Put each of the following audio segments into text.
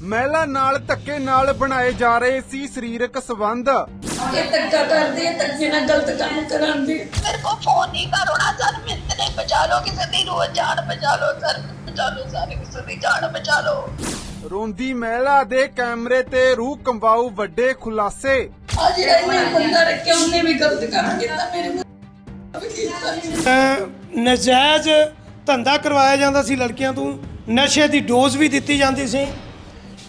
ਮਹਿਲਾ ਨਾਲ ਧੱਕੇ ਨਾਲ ਬਣਾਏ ਜਾ ਰਹੇ ਸੀ ਸਰੀਰਕ ਸੰਬੰਧ। ਇਹ ਧੱਕਾ ਕਰਦੇ ਆ ਧੱਕੇ ਨਾਲ ਗਲਤ ਕੰਮ ਕਰਾਉਂਦੇ ਮੇਰੇ ਕੋ ਫੋਨ ਨਹੀਂ ਕਰਉਣਾ ਸਰ ਮਿੰਤ ਨੇ ਬਚਾ ਲੋ ਕਿਸੇ ਦੀ ਰੋਹ ਜਾਨ ਬਚਾ ਲੋ ਸਰ ਬਚਾ ਲੋ ਸਾਰੇ ਕਿਸੇ ਦੀ ਜਾਨ ਬਚਾ ਲੋ ਰੋਂਦੀ ਮਹਿਲਾ ਦੇ ਕੈਮਰੇ ਤੇ ਰੂਹ ਕੰਬਾਉ ਵੱਡੇ ਖੁਲਾਸੇ। ਅੱਜ ਇਹਨੇ ਬੰਦਾ ਰੱਖਿਆ ਉਹਨੇ ਵੀ ਗਲਤ ਕੰਮ ਕੀਤਾ ਮੇਰੇ ਨਜਾਇਜ਼ ਧੰਦਾ ਕਰਵਾਇਆ ਜਾਂਦਾ ਸੀ ਲੜਕੀਆਂ ਤੋਂ ਨਸ਼ੇ ਦੀ ਡੋਜ਼ ਵੀ ਦਿੱਤੀ ਜਾਂਦੀ ਸੀ।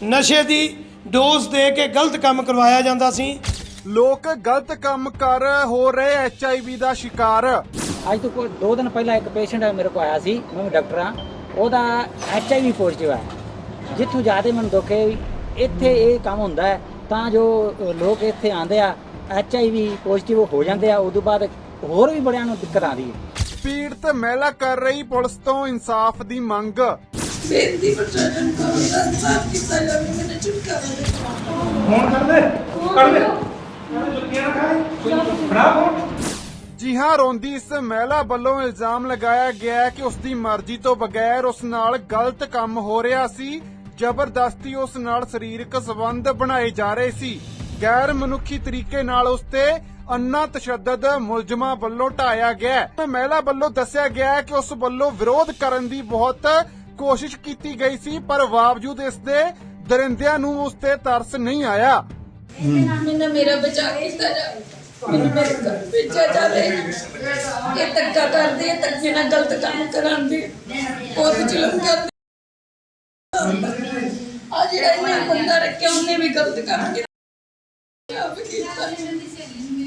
ਨਸ਼ੇ ਦੀ ਡੋਜ਼ ਦੇ ਕੇ ਗਲਤ ਕੰਮ ਕਰਵਾਇਆ ਜਾਂਦਾ ਸੀ। ਲੋਕ ਗਲਤ ਕੰਮ ਕਰ ਹੋ ਰਹੇ ਐਚਆਈਵੀ ਦਾ ਸ਼ਿਕਾਰ। ਅੱਜ ਤੋਂ ਕੋਈ ਦੋ ਦਿਨ ਪਹਿਲਾਂ ਇੱਕ ਪੇਸ਼ੈਂਟ ਮੇਰੇ ਕੋਲ ਆਇਆ ਸੀ ਮੈਂ ਡਾਕਟਰ ਹਾਂ। ਉਹਦਾ ਐਚ ਆਈ ਵੀ ਪੋਜ਼ਿਟਿਵ ਹੈ। ਜਿੱਥੋਂ ਜ਼ਿਆਦਾ ਮੈਨੂੰ ਦੁੱਖ ਹੈ ਇੱਥੇ ਇਹ ਕੰਮ ਹੁੰਦਾ ਹੈ ਤਾਂ ਜੋ ਲੋਕ ਇੱਥੇ ਆਉਂਦੇ ਆ ਐਚ ਆਈ ਵੀ ਪੋਜ਼ਿਟਿਵ ਹੋ ਜਾਂਦੇ ਆ ਉਦੋਂ ਬਾਅਦ ਹੋਰ ਵੀ ਬੜਿਆਂ ਨੂੰ ਦਿੱਕਤ ਆਉਂਦੀ ਹੈ। ਪੀੜਤ ਮਹਿਲਾ ਕਰ ਰਹੀ ਪੁਲਿਸ ਤੋਂ ਇਨਸਾਫ ਦੀ ਮੰਗ। ਬੇਨਤੀ ਪ੍ਰਸ਼ਾਸਨ ਕਰੋ ਤਾਂ ਸਾਫ਼ ਕੀਤਾ ਜਾਵੇ ਮੈਨੂੰ ਛੁਟਕਾਰਾ ਦੇ ਫੋਨ ਕਰ ਦੇ ਕਰ ਦੇ। ਜੁੱਤੀਆਂ ਨਾ ਖਾਏ। ਫੜਾ ਫੋਨ। ਜੀ ਹਾਂ ਰੋਂਦੀ ਇਸ ਮਹਿਲਾ ਵੱਲੋਂ ਇਲਜ਼ਾਮ ਲਗਾਇਆ ਗਿਆ ਹੈ ਕਿ ਉਸ ਦੀ ਮਰਜ਼ੀ ਤੋਂ ਬਗੈਰ ਉਸ ਨਾਲ ਗਲਤ ਕੰਮ ਹੋ ਰਿਹਾ ਸੀ। ਜ਼ਬਰਦਸਤੀ ਉਸ ਨਾਲ ਸਰੀਰਕ ਸੰਬੰਧ ਬਣਾਏ ਜਾ ਰਹੇ ਸੀ। ਗੈਰ ਮਨੁੱਖੀ ਤਰੀਕੇ ਨਾਲ ਉਸ ਤੇ ਅੰਨਾ ਤਸ਼ੱਦਦ ਮੁਲਜ਼ਮਾਂ ਵੱਲੋਂ ਢਾਇਆ ਗਿਆ। ਹੈ ਮਹਿਲਾ ਵੱਲੋਂ ਦੱਸਿਆ ਗਿਆ ਹੈ ਕਿ ਉਸ ਵੱਲੋਂ ਵਿਰੋਧ ਕਰਨ ਦੀ ਬਹੁਤ ਕੋਸ਼ਿਸ਼ ਕੀਤੀ ਗਈ ਸੀ, ਪਰ ਬਾਵਜੂਦ ਇਸ ਦੇ ਦਰਿੰਦਿਆਂ ਨੂੰ ਉਸ ਤੇ ਤਰਸ ਨਹੀਂ ਆਇਆ। ਮੈਨੂੰ ਮੇਰਾ ਬਚਾ ਕੀਤਾ ਜਾਵੇ। ਮੈਨੂੰ ਮੇਰੇ ਘਰ ਭੇਜਿਆ ਜਾਵੇ। ਇਹ ਧੱਕਾ ਕਰਦੇ ਧੱਕੇ ਨਾਲ ਗਲਤ ਕੰਮ ਕਰਾਉਂਦੇ। ਬਹੁਤ ਜ਼ੁਲਮ ਕਰਦੇ। ਆ ਜਿਹੜਾ ਇਹਨੇ ਬੰਦਾ ਰੱਖਿਆ, ਉਹਨੇ ਵੀ ਗਲਤ ਕੰਮ ਕੀਤਾ।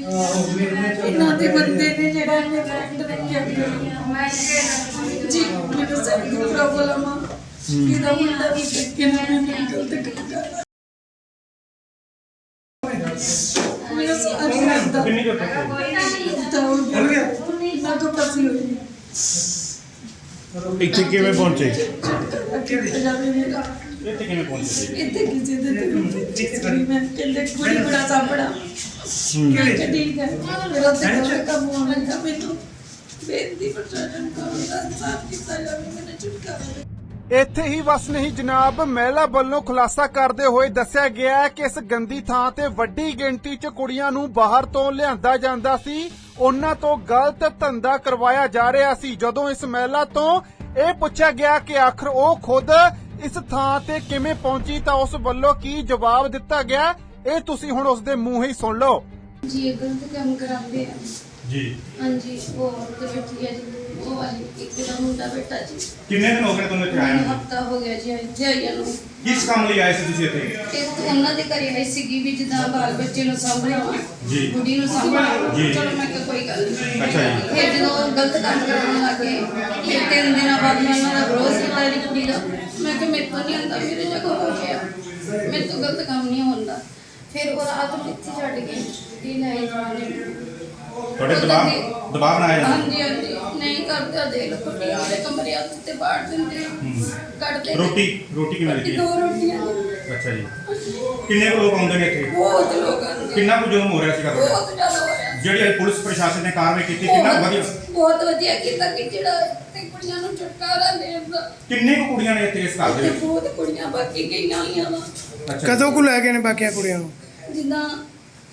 ਇਹਨਾਂ ਦੇ ਬੰਦੇ ਨੇ ਜਿਹੜਾ ਇਹਨੇ ਫਰੈਂਡ ਰੱਖਿਆ ਜੀ ਮੈਨੂੰ ਸਿਰ ਦੀ ਪ੍ਰੋਬਲਮ ਆ ਇਹਦਾ ਮੁੰਡਾ ਵੀ ਧੱਕੇ ਨਾਲ ਮੈਨੂੰ ਗਲਤ ਕੰਮ ਕਰਦਾ। ਮੇਰਾ ਸਾਥ ਕਰਦਾ ਕਿੰਨੀ ਕੁ ਤਾਂ ਹੋ। ਗਿਆ ਨਾ ਕੋ ਪਸੀ ਹੋਈ। ਇੱਥੇ ਕਿਵੇਂ ਪਹੁੰਚੇ? ਕਿੱਥੇ ਜਾਵੇ ਮੇਰਾ ਇੱਥੇ ਕਿਵੇਂ ਪਹੁੰਚੇ ਇੱਥੇ ਕਿਸੇ ਦੇ ਤੇ ਮੈਂ ਕਹਿੰਦੇ ਕੁੜੀ ਬੜਾ ਸਾਪੜਾ ਮੈਂ ਕਿਹਾ ਠੀਕ ਹੈ। ਮੇਰਾ ਤੇ ਕੰਮ ਕੰਮ ਹੋਣ ਲੱਗਾ ਮੈਨੂੰ। ਬੇਨਤੀ ਪ੍ਰਸ਼ਾਸਨ ਕਰੋ ਤਾਂ ਸਾਫ਼ ਕੀਤਾ ਜਾਵੇ ਮੈਨੂੰ ਛੁਟਕਾਰਾ ਦੇ ਇੱਥੇ ਹੀ ਬਸ ਨਹੀਂ ਜਨਾਬ ਮਹਿਲਾ ਵੱਲੋਂ ਖੁਲਾਸਾ ਕਰਦੇ ਹੋਏ ਦੱਸਿਆ ਗਿਆ ਹੈ ਕਿ ਇਸ ਗੰਦੀ ਥਾਂ ਤੇ ਵੱਡੀ ਗਿਣਤੀ 'ਚ ਕੁੜੀਆਂ ਨੂੰ ਬਾਹਰ ਤੋਂ ਲਿਆਂਦਾ ਜਾਂਦਾ ਸੀ। ਉਹਨਾਂ ਤੋਂ ਗਲਤ ਧੰਦਾ ਕਰਵਾਇਆ ਜਾ ਰਿਹਾ ਸੀ। ਜਦੋਂ ਇਸ ਮਹਿਲਾ ਤੋਂ ਇਹ ਪੁੱਛਿਆ ਗਿਆ ਕਿ ਆਖਰ ਉਹ ਖੁਦ ਇਸ ਥਾਂ ਤੇ ਕਿਵੇਂ ਪਹੁੰਚੀ ਤਾਂ ਉਸ ਵੱਲੋਂ ਕੀ ਜਵਾਬ ਦਿੱਤਾ ਗਿਆ ਇਹ ਤੁਸੀਂ ਹੁਣ ਉਸ ਦੇ ਮੂੰਹ ਹੀ ਸੁਣ ਲਓ। ਜੀ ਇਹ ਗਲਤ ਕੰਮ ਕਰਾਉਂਦੇ ਆ। ਜੀ। ਹਾਂਜੀ ਉਹ ਔਰਤ ਬੈਠੀ ਹੈ ਜੀ। ਉਹ ਵਾਲੀ ਇੱਕ ਦਾ ਮੁੰਡਾ ਬੈਠਾ ਜੀ। ਕਿੰਨੇ ਦਿਨ ਹੋ ਗਏ ਤੁਹਾਨੂੰ ਇੱਥੇ ਮੈਨੂੰ ਨੂੰ? ਹਫਤਾ ਹੋ ਗਿਆ ਜੀ ਇੱਥੇ ਆਈਆਂ ਨੂੰ। ਕਿਸ ਕੰਮ ਲਈ ਆਏ ਸੀ ਤੁਸੀਂ ਇੱਥੇ? ਤਾਂ ਉਹਨਾਂ ਦੇ ਘਰੇ ਆਈ ਸੀਗੀ ਵੀ ਜਿੱਦਾਂ ਬਾਲ ਬੱਚੇ ਨੂੰ ਸਾਂਭਣਾ ਵਾ ਜੀ। ਕੁੜੀ ਨੂੰ ਸਾਂਭਣਾ ਜੀ। ਚਲੋ ਮੈਂ ਕਿਹਾ ਕੋਈ ਗੱਲ ਨਹੀਂ ਅੱਛਾ ਜੀ। ਫਿਰ ਜਦੋਂ ਗਲਤ ਕੰਮ ਕਰਨ ਲੱਗੇ ਫਿਰ ਤਿੰਨ ਦਿਨਾਂ ਬਾਅਦ ਮੈਂ ਉਹਨਾਂ ਦਾ ਵਿਰੋਧ ਕੀਤਾ ਇਹਦੀ ਕੁੜੀ ਦਾ। ਮੈਂ ਕਿਹਾ ਮੇਰੇ ਤੋਂ ਨਹੀਂ ਹੁੰਦਾ ਮੇਰੇ ਜਗ੍ਹਾ ਹੋ ਗਿਆ। ਮੇਰੇ ਤੋਂ ਗਲਤ ਕੰਮ ਨਹੀਂ ਹੁੰਦਾ। ਫਿਰ ਉਹ ਰਾਤ ਨੂੰ ਇੱਥੇ ਛੱਡ ਗਏ ਇਹ ਲੈ ਜਾਣੇ ਤੁਹਾਡੇ ਦਬਾਅ ਦਬਾਅ ਬਣਾਇਆ ਜਾਂਦਾ। ਹਾਂਜੀ ਹਾਂਜੀ। ਨਹੀਂ ਕਰਦੇ ਦੇ ਲੋ ਕੁੜੀਆਂ ਦੇ ਕਮਰੇ ਹੱਥ ਤੇ ਬਾੜ ਦਿੰਦੇ ਆ। ਕੱਢਦੇ ਨੇ। ਰੋਟੀ ਰੋਟੀ ਕਿਵੇਂ ਰੋਟੀ ਦਿੱਤੀ? ਦੋ ਰੋਟੀਆਂ ਨੇ। ਅੱਛਾ ਜੀ। ਕਿੰਨੇ ਕੁ ਲੋਕ ਆਉਂਦੇ ਨੇ ਇੱਥੇ? ਬਹੁਤ ਲੋਕ ਆਉਂਦੇ ਕਿੰਨਾ ਕੁ ਜ਼ੁਲਮ ਹੋ ਰਿਹਾ ਸੀਗਾ ਤੁਹਾਡੇ? ਬਹੁਤ ਜ਼ਿਆਦਾ ਹੋ ਰਿਹਾ ਜਿਹੜੀ ਅੱਜ ਪੁਲਿਸ ਪ੍ਰਸ਼ਾਸਨ ਨੇ ਕਾਰਵਾਈ ਕੀਤੀ ਕਿੰਨਾ ਕੁ ਵਧੀਆ? ਬਹੁਤ ਬਹੁਤ ਵਧੀਆ ਕੀਤਾ ਕਿ ਜਿਹੜਾ ਤੇ ਕੁੜੀਆਂ ਨੂੰ ਛੁਟਕਾਰਾ ਦੇਣ ਦਾ। ਕਿੰਨੇ ਕੁ ਕੁੜੀਆਂ ਨੇ ਇੱਥੇ ਇਸ ਘਰ ਦੇ ਤੇ ਵਿੱਚ? ਬਹੁਤ ਕੁੜੀਆਂ ਬਾਕੀ ਗਈਆਂ ਹੋਈਆਂ ਵਾ। ਅੱਛਾ ਜੀ। ਕਦੋਂ ਕੁ ਲੈ ਗਏ ਨੇ ਬਾਕੀਆਂ ਕੁੜੀਆਂ ਨੂੰ? ਜਿੱਦਾਂ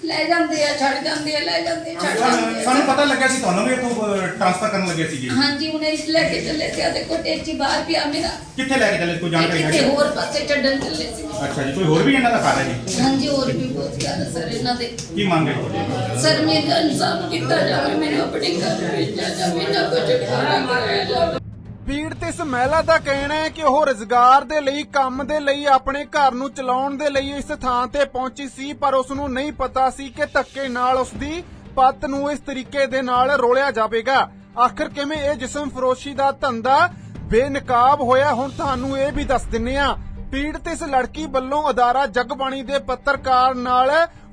ਲੈ ਜਾਂਦੇ ਆ ਛੱਡ ਜਾਂਦੇ ਆ ਲੈ ਜਾਂਦੇ ਆ ਛੱਡ ਜਾਂਦੇ ਸਾਨੂੰ ਆ ਪਤਾ ਲੱਗਿਆ ਸੀ ਤੁਹਾਨੂੰ ਵੀ ਇੱਥੋਂ ਟ੍ਰਾਂਸਫਰ ਕਰਨ ਲੱਗੇ ਸੀ ਜੀ ਹਾਂਜੀ ਹੁਣ ਇਸ ਲੈ ਕੇ ਚੱਲੇ ਤੇ ਆ ਦੇਖੋ ਟੇਚੀ ਬਾਹਰ ਪਿਆ ਮੇਰਾ। ਕਿੱਥੇ ਲੈ ਕੇ ਚੱਲੇ ਕੋਈ ਜਾਣਕਾਰੀ ਕਿਤੇ ਹੈ ਹੋਰ ਪਾਸੇ ਛੱਡਣ ਚੱਲੇ ਸੀ। ਅੱਛਾ ਜੀ ਕੋਈ ਹੋਰ ਵੀ ਇਹਨਾਂ ਦਾ ਹੈ ਜੀ? ਹਾਂਜੀ ਹੋਰ ਵੀ ਬਹੁਤ ਜ਼ਿਆਦਾ ਸਰ ਇਹਨਾਂ ਦੇ। ਕੀ ਮੰਗ ਹੈ ਤੁਹਾਡੀ? ਸਰ ਮੇਰਾ ਇਨਸਾਫ ਕੀਤਾ ਜਾਵੇ ਮੈਨੂੰ ਆਪਣੇ ਘਰ ਭੇਜਿਆ ਜਾਵੇ ਨਾ ਕੁਝ ਕਰਾਇਆ ਜਾਵੇ। ਪੀੜਤ ਇਸ ਮਹਿਲਾ ਦਾ ਕਹਿਣਾ ਹੈ ਕਿ ਉਹ ਰੋਜ਼ਗਾਰ ਦੇ ਲਈ, ਕੰਮ ਦੇ ਲਈ, ਆਪਣੇ ਘਰ ਨੂੰ ਚਲਾਉਣ ਦੇ ਲਈ ਇਸ ਥਾਂ ਤੇ ਪਹੁੰਚੀ ਸੀ, ਪਰ ਉਸ ਨੂੰ ਨਹੀਂ ਪਤਾ ਸੀ ਕਿ ਧੱਕੇ ਨਾਲ ਉਸ ਦੀ ਪੱਤ ਨੂੰ ਇਸ ਤਰੀਕੇ ਦੇ ਨਾਲ ਰੋਲਿਆ ਜਾਵੇਗਾ। ਆਖਰ ਕਿਵੇਂ ਇਹ ਜਿਸਮ ਫਰੋਸ਼ੀ ਦਾ ਧੰਦਾ ਬੇਨਕਾਬ ਹੋਇਆ, ਹੁਣ ਤੁਹਾਨੂੰ ਇਹ ਵੀ ਦੱਸ ਦਿੰਨੇ ਆ ਪੀੜਤ ਇਸ ਲੜਕੀ ਵੱਲੋਂ ਅਦਾਰਾ ਜਗਬਾਣੀ ਦੇ ਪੱਤਰਕਾਰ ਨਾਲ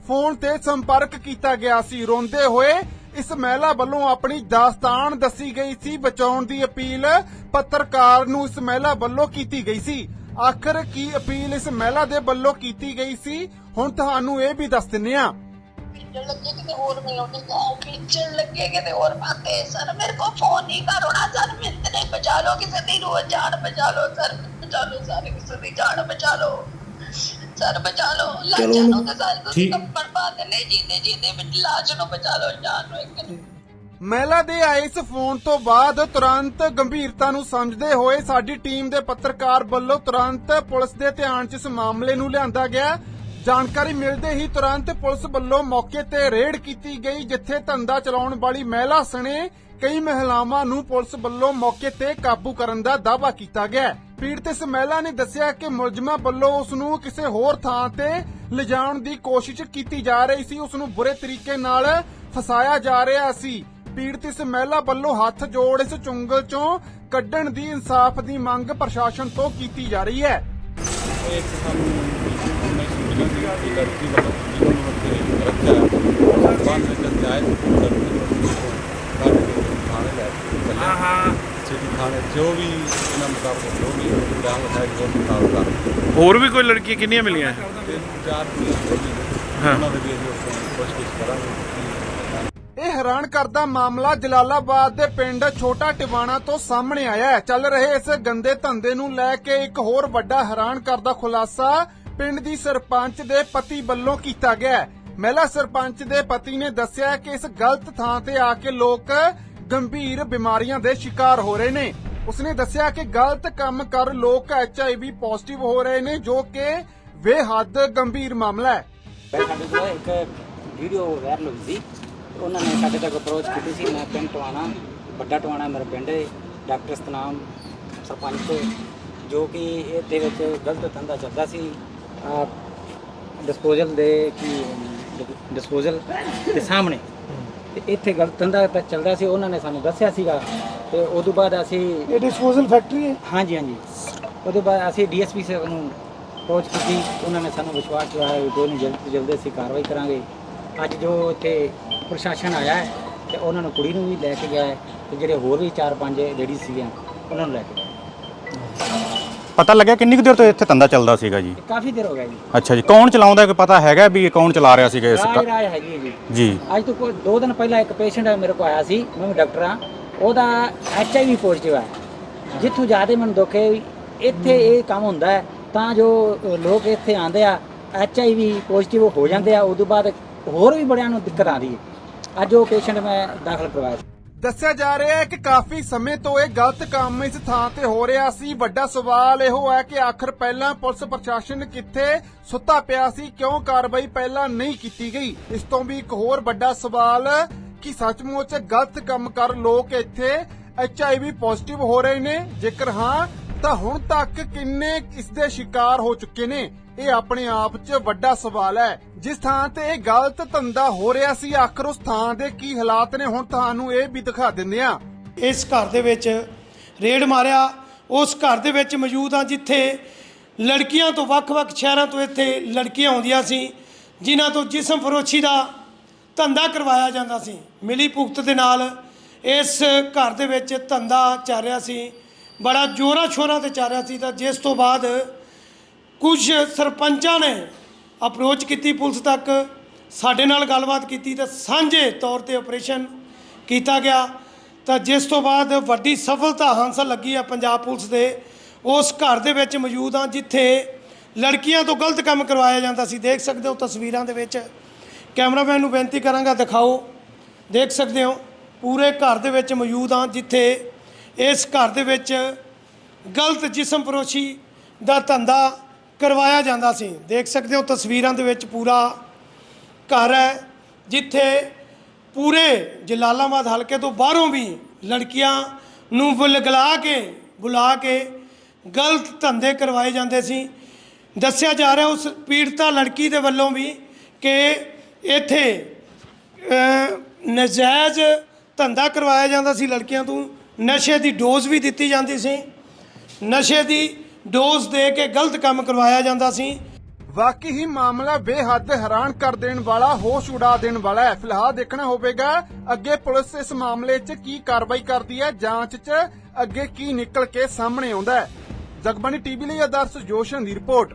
ਫੋਨ ਤੇ ਸੰਪਰਕ ਕੀਤਾ ਗਿਆ ਸੀ। ਰੋਂਦੇ ਹੋਏ ਇਸ ਮਹਿਲਾ ਵੱਲੋਂ ਆਪਣੀ ਦਾਸਤਾਨ ਦੱਸੀ ਗਈ ਸੀ, ਬਚਾਉਣ ਦੀ ਅਪੀਲ ਪੱਤਰਕਾਰ ਨੂੰ ਇਸ ਮਹਿਲਾ ਵੱਲੋਂ ਕੀਤੀ ਗਈ ਸੀ। ਆਖਰ ਕੀ ਅਪੀਲ ਇਸ ਮਹਿਲਾ ਦੇ ਵੱਲੋਂ ਕੀਤੀ ਗਈ ਸੀ? ਹੁਣ ਤੁਹਾਨੂੰ ਇਹ ਵੀ ਦੱਸ ਦਿੰਨੇ ਆ ਪਿੱਛਣ ਮੇਰੇ ਕੋ ਫੋਨ ਨਹੀਂ ਕਰ ਬਚਾ ਲੋ ਕਿਸੇ ਦੀ ਸਰ, ਬਚਾ ਲੋ ਕਿਸੇ ਦੀ ਜਾਨ, ਬਚਾ ਲੋ ਨੂੰ ਉਹਨੂੰ- ਤਾਂ ਸਾਰੇ ਤੁਸੀਂ ਠੀਕ। ਕੱਪੜ ਪਾ ਦਿੰਦੇ ਜੀਂਦੇ ਜੀਂਦੇ ਵਿੱਚ ਲਾਜ ਨੂੰ ਬਚਾ ਲਓ ਜਾਨ ਨੂੰ ਇੱਕ ਨੂੰ ਮਹਿਲਾ ਦੇ ਆਏ ਇਸ ਫੋਨ ਤੋਂ ਬਾਅਦ ਤੁਰੰਤ ਗੰਭੀਰਤਾ ਨੂੰ ਸਮਝਦੇ ਹੋਏ ਸਾਡੀ ਟੀਮ ਦੇ ਪੱਤਰਕਾਰ ਵੱਲੋਂ ਤੁਰੰਤ ਪੁਲਿਸ ਦੇ ਧਿਆਨ 'ਚ ਇਸ ਮਾਮਲੇ ਨੂੰ ਲਿਆਂਦਾ ਗਿਆ ਜਾਣਕਾਰੀ ਮਿਲਦੇ ਹੀ ਤੁਰੰਤ ਪੁਲਿਸ ਵੱਲੋਂ ਮੌਕੇ ਤੇ ਰੇਡ ਕੀਤੀ ਗਈ ਜਿੱਥੇ ਧੰਦਾ ਚਲਾਉਣ ਵਾਲੀ ਮਹਿਲਾ ਸਣੇ ਕਈ ਮਹਿਲਾਵਾਂ ਨੂੰ ਪੁਲਿਸ ਵੱਲੋਂ ਮੌਕੇ ਤੇ ਕਾਬੂ ਕਰਨ ਦਾ ਦਾਅਵਾ ਕੀਤਾ ਗਿਆ। ਪੀੜਤ ਮਹਿਲਾ ਨੇ ਦੱਸਿਆ ਕਿ ਮੁਲਜ਼ਮਾਂ ਵੱਲੋਂ ਉਸ ਨੂੰ ਕਿਸੇ ਹੋਰ ਥਾਂ ਤੇ ਲਿਜਾਣ ਦੀ ਕੋਸ਼ਿਸ਼ ਕੀਤੀ ਜਾ ਰਹੀ ਸੀ। ਉਸ ਨੂੰ ਬੁਰੇ ਤਰੀਕੇ ਨਾਲ ਫਸਾਇਆ ਜਾ ਰਿਹਾ ਸੀ। ਪੀੜਤ ਇਸ ਮਹਿਲਾ ਵੱਲੋਂ ਹੱਥ ਜੋੜ ਇਸ ਚੁੰਗਲ ਚੋਂ ਕੱਢਣ ਦੀ ਇਨਸਾਫ ਦੀ ਮੰਗ ਪ੍ਰਸ਼ਾਸਨ ਤੋਂ ਕੀਤੀ ਜਾ ਰਹੀ ਹੈ। ਇੱਕ ਸਾਨੂੰ ਇਨਫੋਰਮੇਸ਼ਨ ਮਿਲੀ ਸੀਗਾ ਕਿ ਲੜਕੀ ਵੱਲੋਂ ਜੀਵਨ ਨੂੰ ਉੱਤੇ ਰੱਖਿਆ ਬਾਅਦ ਵਿੱਚ ਜਾਇਜ਼ ਲੜਕੀ ਨੂੰ ਥਾਣੇ ਲੈ ਕੇ ਹਾਂ ਹਾਂ। ਸਿਟੀ ਥਾਣੇ ਜੋ ਵੀ ਇਹਨਾਂ ਮੁਤਾਬਕ ਜੋ ਵੀ ਬਿਆਨ ਲਿਖਾਇਆ ਜੋ ਮੁਤਾਬਕ ਕਰ ਹੋਰ ਵੀ ਕੋਈ ਲੜਕੀ ਕਿੰਨੀਆਂ ਮਿਲੀਆਂ? ਤਿੰਨ ਚਾਰ ਦੀ ਉਹਨਾਂ ਦੇ ਵੀ ਅਸੀਂ ਉਸ ਤੋਂ ਪੁੱਛਗਿੱਛ ਕਰਾਂਗੇ ਇਹ ਹੈਰਾਨ ਕਰਦਾ ਮਾਮਲਾ ਜਲਾਲਾਬਾਦ ਦੇ ਪਿੰਡ ਛੋਟਾ ਟਿਵਾਣਾ ਤੋਂ ਸਾਹਮਣੇ ਆਇਆ ਹੈ। ਚੱਲ ਰਹੇ ਇਸ ਗੰਦੇ ਧੰਦੇ ਨੂੰ ਲੈ ਕੇ ਇੱਕ ਹੋਰ ਵੱਡਾ ਹੈਰਾਨ ਕਰਦਾ ਖੁਲਾਸਾ ਪਿੰਡ ਦੀ ਸਰਪੰਚ ਦੇ ਪਤੀ ਵੱਲੋਂ ਕੀਤਾ ਗਿਆ ਹੈ। ਮਹਿਲਾ ਸਰਪੰਚ ਦੇ ਪਤੀ ਨੇ ਦੱਸਿਆ ਕਿ ਇਸ ਗਲਤ ਥਾਂ ਤੇ ਆ ਕੇ ਲੋਕ ਗੰਭੀਰ ਬਿਮਾਰੀਆਂ ਦੇ ਸ਼ਿਕਾਰ ਹੋ ਰਹੇ ਨੇ। ਉਸਨੇ ਦੱਸਿਆ ਕਿ ਗਲਤ ਕੰਮ ਕਰ ਲੋਕ ਐਚਆਈਵੀ ਪੋਜ਼ਿਟਿਵ ਹੋ ਰਹੇ ਨੇ, ਜੋ ਕਿ ਬੇਹੱਦ ਗੰਭੀਰ ਮਾਮਲਾ ਹੈ। ਸਾਡੇ ਕੋਲ ਇੱਕ ਵੀਡੀਓ ਵਾਇਰਲ ਹੋਈ ਸੀ। ਉਹਨਾਂ ਨੇ ਸਾਡੇ ਤੱਕ ਅਪਰੋਚ ਕੀਤੀ ਸੀ। ਮੈਂ ਪਿੰਡ ਟਵਾਣਾ, ਵੱਡਾ ਟਵਾਣਾ ਮੇਰਾ ਪਿੰਡ ਹੈ ਡਾਕਟਰ ਸਤਨਾਮ ਸਰਪੰਚ ਜੋ ਕਿ ਇਹਦੇ ਵਿੱਚ ਗਲਤ ਧੰਦਾ ਚੱਲਦਾ ਸੀ। ਡਿਸਪੋਜ਼ਲ ਦੇ ਕੀ ਡਿਸਪੋਜ਼ਲ ਦੇ ਸਾਹਮਣੇ ਤੇ ਇੱਥੇ ਗਲਤ ਧੰਦਾ ਤਾਂ ਚੱਲਦਾ ਸੀ ਉਹਨਾਂ ਨੇ ਸਾਨੂੰ ਦੱਸਿਆ ਸੀਗਾ ਤੇ ਉਦੋਂ ਬਾਅਦ ਅਸੀਂ ਇਹ ਡਿਸਪੋਜ਼ਲ ਫੈਕਟਰੀ ਹੈ? ਹਾਂਜੀ ਹਾਂਜੀ। ਉਹਦੇ ਬਾਅਦ ਅਸੀਂ ਡੀਐਸਪੀ ਸਾਹਿਬ ਨੂੰ ਅਪਰੋਚ ਕੀਤੀ ਉਹਨਾਂ ਨੇ ਸਾਨੂੰ ਵਿਸ਼ਵਾਸ ਦਿਵਾਇਆ ਵੀ ਕੋਈ ਨਹੀਂ ਜਲਦ ਤੋਂ ਜਲਦ ਅਸੀਂ ਕਾਰਵਾਈ ਕਰਾਂਗੇ। ਅੱਜ ਜੋ ਇੱਥੇ ਪ੍ਰਸ਼ਾਸਨ ਆਇਆ ਹੈ ਤੇ ਉਹਨਾਂ ਨੂੰ ਕੁੜੀ ਨੂੰ ਵੀ ਲੈ ਕੇ ਗਿਆ ਹੈ ਤੇ ਜਿਹੜੇ ਹੋਰ ਵੀ 4-5 ਲੇਡੀਜ਼ ਸੀਗੀਆਂ ਉਹਨਾਂ ਨੂੰ ਲੈ ਕੇ ਗਿਆ ਪਤਾ ਲੱਗਿਆ ਕਿੰਨੀ ਕੁ ਦੇਰ ਤੋਂ ਇੱਥੇ ਧੰਦਾ ਚੱਲਦਾ ਸੀਗਾ ਜੀ? ਕਾਫੀ ਦੇਰ ਹੋ ਗਿਆ ਜੀ। ਅੱਛਾ ਜੀ ਕੌਣ ਚਲਾਉਂਦਾ ਕੋਈ ਪਤਾ ਹੈਗਾ ਵੀ ਇਹ ਕੌਣ ਚਲਾ ਰਿਹਾ ਸੀਗਾ ਇਸ ਰਾਜ ਰਾਜ ਹੈਗੀ ਹੈ ਜੀ। ਜੀ। ਅੱਜ ਤੋਂ ਕੋਈ ਦੋ ਦਿਨ ਪਹਿਲਾਂ ਇੱਕ ਪੇਸ਼ੈਂਟ ਮੇਰੇ ਕੋਲ ਆਇਆ ਸੀ ਮੈਂ ਡਾਕਟਰ ਹਾਂ। ਉਹਦਾ ਐਚਆਈਵੀ ਪੋਜ਼ਿਟਿਵ ਹੈ ਜਿੱਥੋਂ ਜ਼ਿਆਦਾ ਮੈਨੂੰ ਦੁੱਖ ਹੈ ਵੀ ਇੱਥੇ ਇਹ ਕੰਮ ਹੁੰਦਾ ਹੈ ਤਾਂ ਜੋ ਲੋਕ ਇੱਥੇ ਆਉਂਦੇ ਆ ਐਚਆਈਵੀ ਪੋਜ਼ਿਟਿਵ ਹੋ ਜਾਂਦੇ ਆ ਉਦੋਂ ਬਾਅਦ ਹੋਰ ਵੀ ਬੜਿਆਂ ਨੂੰ ਦਿੱਕਤ ਆਉਂਦੀ ਹੈ। ਅੱਜ ਉਹ ਪੇਸ਼ੈਂਟ ਮੈਂ ਦਾਖਲ ਕਰਵਾਇਆ ਸੀ। ਦੱਸਿਆ ਜਾ ਰਿਹਾ ਹੈ ਕਿ ਕਾਫੀ ਸਮੇਂ ਤੋਂ ਇਹ ਗਲਤ ਕੰਮ ਇਸ ਥਾਂ ਤੇ ਹੋ ਰਿਹਾ ਸੀ। ਵੱਡਾ ਸਵਾਲ ਇਹੋ ਹੈ ਕਿ ਆਖਰ ਪਹਿਲਾਂ ਪੁਲਿਸ ਪ੍ਰਸ਼ਾਸਨ ਕਿੱਥੇ ਸੁੱਤਾ ਪਿਆ ਸੀ, ਕਿਉਂ ਕਾਰਵਾਈ ਪਹਿਲਾਂ ਨਹੀਂ ਕੀਤੀ ਗਈ? ਇਸ ਤੋਂ ਵੀ ਇੱਕ ਹੋਰ ਵੱਡਾ ਸਵਾਲ ਕਿ ਸੱਚਮੁੱਚ ਗਲਤ ਕੰਮ ਕਰ ਲੋਕ ਇੱਥੇ ਐਚਆਈਵੀ ਪੋਜ਼ਿਟਿਵ ਹੋ ਰਹੇ ਨੇ? ਜੇਕਰ ਹਾਂ, ਤਾਂ ਹੁਣ ਤੱਕ ਕਿੰਨੇ ਇਸ ਦੇ ਸ਼ਿਕਾਰ ਹੋ ਚੁੱਕੇ ਨੇ? ਇਹ ਆਪਣੇ ਆਪ 'ਚ ਵੱਡਾ ਸਵਾਲ ਹੈ। ਜਿਸ ਥਾਂ ਤੇ ਇਹ ਗਲਤ ਧੰਦਾ ਹੋ ਰਿਹਾ ਸੀ, ਆਖਰ ਉਸ ਥਾਂ ਦੇ ਕੀ ਹਾਲਾਤ ਨੇ? ਹੁਣ ਤੁਹਾਨੂੰ ਇਹ ਵੀ ਦਿਖਾ ਦਿੰਦੇ ਆ ਇਸ ਘਰ ਦੇ ਵਿੱਚ ਰੇਡ ਮਾਰਿਆ। ਉਸ ਘਰ ਦੇ ਵਿੱਚ ਮੌਜੂਦ ਆ ਜਿੱਥੇ ਲੜਕੀਆਂ ਤੋਂ ਵੱਖ-ਵੱਖ ਸ਼ਹਿਰਾਂ ਤੋਂ ਇੱਥੇ ਲੜਕੀਆਂ ਆਉਂਦੀਆਂ ਸੀ, ਜਿਨ੍ਹਾਂ ਤੋਂ ਜਿਸਮ ਫਰੋਸ਼ੀ ਦਾ ਧੰਦਾ ਕਰਵਾਇਆ ਜਾਂਦਾ ਸੀ। ਮਿਲੀ ਭੁਗਤ ਦੇ ਨਾਲ ਇਸ ਘਰ ਦੇ ਵਿੱਚ ਧੰਦਾ ਚੱਲ ਰਿਹਾ ਸੀ। ਬੜਾ ਜੋਰਾਂ ਸ਼ੋਰਾਂ ਤੇ ਚੱਲ ਰਿਹਾ ਸੀ। ਤਾਂ ਜਿਸ ਤੋਂ ਬਾਅਦ ਕੁਝ ਸਰਪੰਚਾਂ ਨੇ ਅਪਰੋਚ ਕੀਤੀ ਪੁਲਿਸ ਤੱਕ, ਸਾਡੇ ਨਾਲ ਗੱਲਬਾਤ ਕੀਤੀ ਤਾਂ ਸਾਂਝੇ ਤੌਰ ਤੇ ਆਪਰੇਸ਼ਨ ਕੀਤਾ ਗਿਆ। ਤਾਂ ਜਿਸ ਤੋਂ ਬਾਅਦ ਵੱਡੀ ਸਫਲਤਾ ਹਾਸਲ ਲੱਗੀ ਆ ਪੰਜਾਬ ਪੁਲਿਸ ਦੇ। ਉਸ ਘਰ ਦੇ ਵਿੱਚ ਮੌਜੂਦ ਆ, ਜਿੱਥੇ ਲੜਕੀਆਂ ਤੋਂ ਗਲਤ ਕੰਮ ਕਰਵਾਇਆ ਜਾਂਦਾ ਸੀ। ਦੇਖ ਸਕਦੇ ਹੋ ਤਸਵੀਰਾਂ ਦੇ ਵਿੱਚ। ਕੈਮਰਾਮੈਨ ਨੂੰ ਬੇਨਤੀ ਕਰਾਂਗਾ ਦਿਖਾਓ। ਦੇਖ ਸਕਦੇ ਹੋ, ਪੂਰੇ ਘਰ ਦੇ ਵਿੱਚ ਮੌਜੂਦ ਆ, ਜਿੱਥੇ ਇਸ ਘਰ ਦੇ ਵਿੱਚ ਗਲਤ ਜਿਸਮ ਪਰੋਸ਼ੀ ਦਾ ਧੰਦਾ ਕਰਵਾਇਆ ਜਾਂਦਾ ਸੀ। ਦੇਖ ਸਕਦੇ ਹੋ ਤਸਵੀਰਾਂ ਦੇ ਵਿੱਚ ਪੂਰਾ ਘਰ ਹੈ, ਜਿੱਥੇ ਪੂਰੇ ਜਲਾਲਾਬਾਦ ਹਲਕੇ ਤੋਂ ਬਾਹਰੋਂ ਵੀ ਲੜਕੀਆਂ ਨੂੰ ਬੁਲਗਲਾ ਕੇ, ਬੁਲਾ ਕੇ ਗਲਤ ਧੰਦੇ ਕਰਵਾਏ ਜਾਂਦੇ ਸੀ। ਦੱਸਿਆ ਜਾ ਰਿਹਾ ਉਸ ਪੀੜਤਾ ਲੜਕੀ ਦੇ ਵੱਲੋਂ ਵੀ ਕਿ ਇੱਥੇ ਨਜਾਇਜ਼ ਧੰਦਾ ਕਰਵਾਇਆ ਜਾਂਦਾ ਸੀ। ਲੜਕੀਆਂ ਤੋਂ ਨਸ਼ੇ ਦੀ ਡੋਜ਼ ਵੀ ਦਿੱਤੀ ਜਾਂਦੀ ਸੀ। ਨਸ਼ੇ ਦੀ ਡੋਜ਼ ਦੇ ਕੇ ਗਲਤ ਕੰਮ ਕਰਵਾਇਆ ਜਾਂਦਾ ਸੀ। ਵਾਕਈ ਹੀ ਮਾਮਲਾ ਬੇਹੱਦ ਹੈਰਾਨ ਕਰ ਦੇਣ ਵਾਲਾ, ਹੋਸ਼ ਉਡਾ ਦੇਣ ਵਾਲਾ ਹੈ। ਫਿਲਹਾਲ ਦੇਖਣਾ ਹੋਵੇਗਾ ਅੱਗੇ ਪੁਲਿਸ ਇਸ ਮਾਮਲੇ 'ਚ ਕੀ ਕਾਰਵਾਈ ਕਰਦੀ ਹੈ, ਜਾਂਚ 'ਚ ਅੱਗੇ ਕੀ ਨਿਕਲ ਕੇ ਸਾਹਮਣੇ ਆਉਂਦਾ ਹੈ। ਜਗਬਾਣੀ ਟੀਵੀ ਲਈ ਆਦਰਸ਼ ਜੋਸ਼ਨ ਦੀ ਰਿਪੋਰਟ।